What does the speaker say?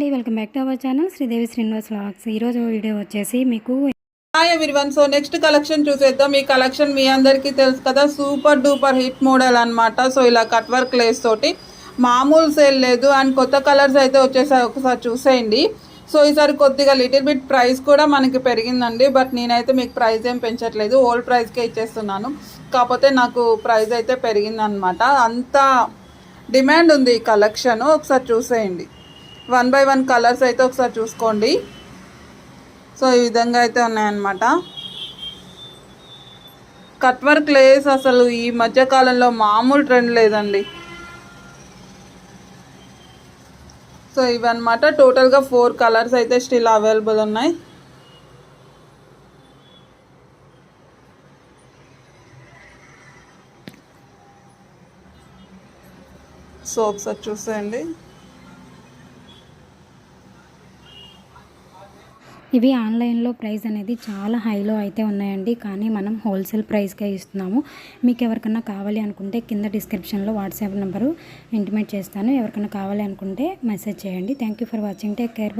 అండి. Welcome back to our channel Sridevi Srinivas vlogs. ఈరోజు video వచ్చేసి మీకు hi everyone so next collection చూసేద్దాం. ఈ కలెక్షన్ మీ అందరికీ తెలుసు కదా. సూపర్ డూపర్ హిట్ మోడల్ అనమాట సో ఇలా కట్ వర్క్ లేస్ తోటి. మామూలు సేల్ లేదు. అండ్ కొత్త కలర్స్ అయితే వచ్చేసారి ఒకసారి చూసేయండి. సో ఈసారి కొద్దిగా లిటిల్ బిట్ ప్రైస్ కూడా మనకి పెరిగిందండి. బట్ నేనైతే మీకు ప్రైస్ ఏం పెంచట్లేదు. ఓల్డ్ ప్రైస్కే ఇచ్చేస్తున్నాను. కాకపోతే నాకు ప్రైస్ అయితే పెరిగిందనమాట అంత డిమాండ్ ఉంది ఈ కలెక్షన్ ఒకసారి చూసేయండి. వన్ బై వన్ కలర్స్ అయితే ఒకసారి చూసుకోండి. సో ఈ విధంగా అయితే ఉన్నాయన్నమాట. కట్ వర్క్ లేస్ అసలు ఈ మధ్యకాలంలో మామూలు ట్రెండ్ లేదండి. సో ఇవన్నమాట. టోటల్గా ఫోర్ కలర్స్ అయితే స్టిల్ అవైలబుల్ ఉన్నాయి. సో ఒకసారి చూసేయండి. ఇవి ఆన్లైన్లో ప్రైస్ అనేది చాలా హైలో అయితే ఉన్నాయండి. కానీ మనం హోల్సేల్ ప్రైస్కే ఇస్తున్నాము. మీకు ఎవరికన్నా కావాలి అనుకుంటే కింద డిస్క్రిప్షన్లో వాట్సాప్ నెంబరు ఇంటిమేట్ చేస్తాను. ఎవరికైనా కావాలి అనుకుంటే మెసేజ్ చేయండి. Thank you for watching. Take care. Bye.